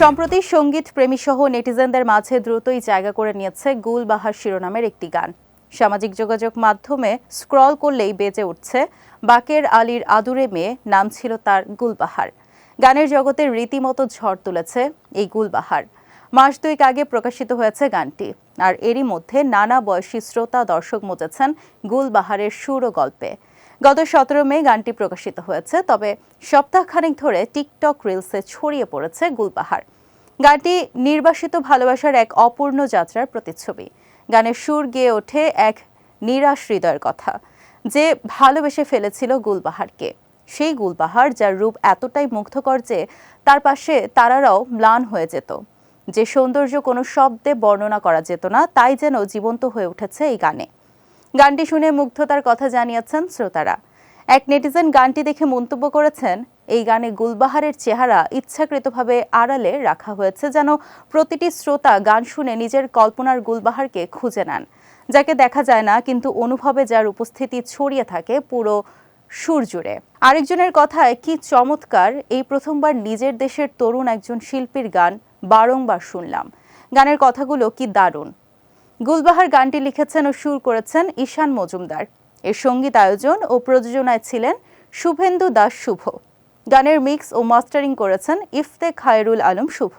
সম্প্রতি সংগীত প্রেমী সহ নেটিজেনদের মাঝে দ্রুতই জায়গা করে নিয়েছে গুলবাহার শিরোনামের একটি গান। সামাজিক যোগাযোগ মাধ্যমে স্ক্রল করলেই বেজে উঠছে বাকের আলীর আদুরে মেয়ে, নাম ছিল তার গুলবাহার। গানের জগতের রীতিমতো ঝড় তুলেছে এই গুলবাহার। মাস দুয়েক আগে প্রকাশিত হয়েছে গানটি, আর এরই মধ্যে নানা বয়সী শ্রোতা দর্শক মজেছেন গুলবাহারের সুর ও গল্পে গত সতেরো মে গানটি প্রকাশিত হয়েছে, তবে সপ্তাহখানেক ধরে টিকটক রিলসে ছড়িয়ে পড়েছে গুলবাহার। গানটি নির্বাসিত ভালোবাসার এক অপূর্ণ যাত্রার প্রতিচ্ছবি। গানের সুর গেয়ে ওঠে এক নিরাশ হৃদয়ের কথা, যে ভালোবেসে ফেলেছিল গুলবাহারকে। সেই গুলবাহার যার রূপ এতটাই মুগ্ধকর যে তার পাশে তারারাও ম্লান হয়ে যেত। যে সৌন্দর্য কোনো শব্দে বর্ণনা করা যেত না, তাই যেন জীবন্ত হয়ে উঠেছে এই গানে। গানটি শুনে মুগ্ধতার কথা জানিয়েছেন শ্রোতারা। এক নেটিজেন গানটি দেখে মন্তব্য করেছেন, এই গানে গুলবাহারের চেহারা ইচ্ছাকৃতভাবে আড়ালে রাখা হয়েছে যেন প্রতিটি শ্রোতা গান শুনে নিজের কল্পনার গুলবাহারকে খুঁজে নেন। যাকে দেখা যায় না, কিন্তু অনুভবে যার উপস্থিতি ছড়িয়ে থাকে পুরো সুর জুড়ে আরেকজনের কথায়, কি চমৎকার, এই প্রথমবার নিজের দেশের তরুণ একজন শিল্পীর গান বারংবার শুনলাম। গানের কথাগুলো কি দারুণ গুলবাহার গানটি লিখেছেন ও সুর করেছেন ঈশান মজুমদার। এর সংগীত আয়োজন ও প্রযোজনায় ছিলেন শুভেন্দু দাস শুভ। গানের মিক্স ও মাস্টারিং করেছেন ইফতে খায়রুল আলম শুভ।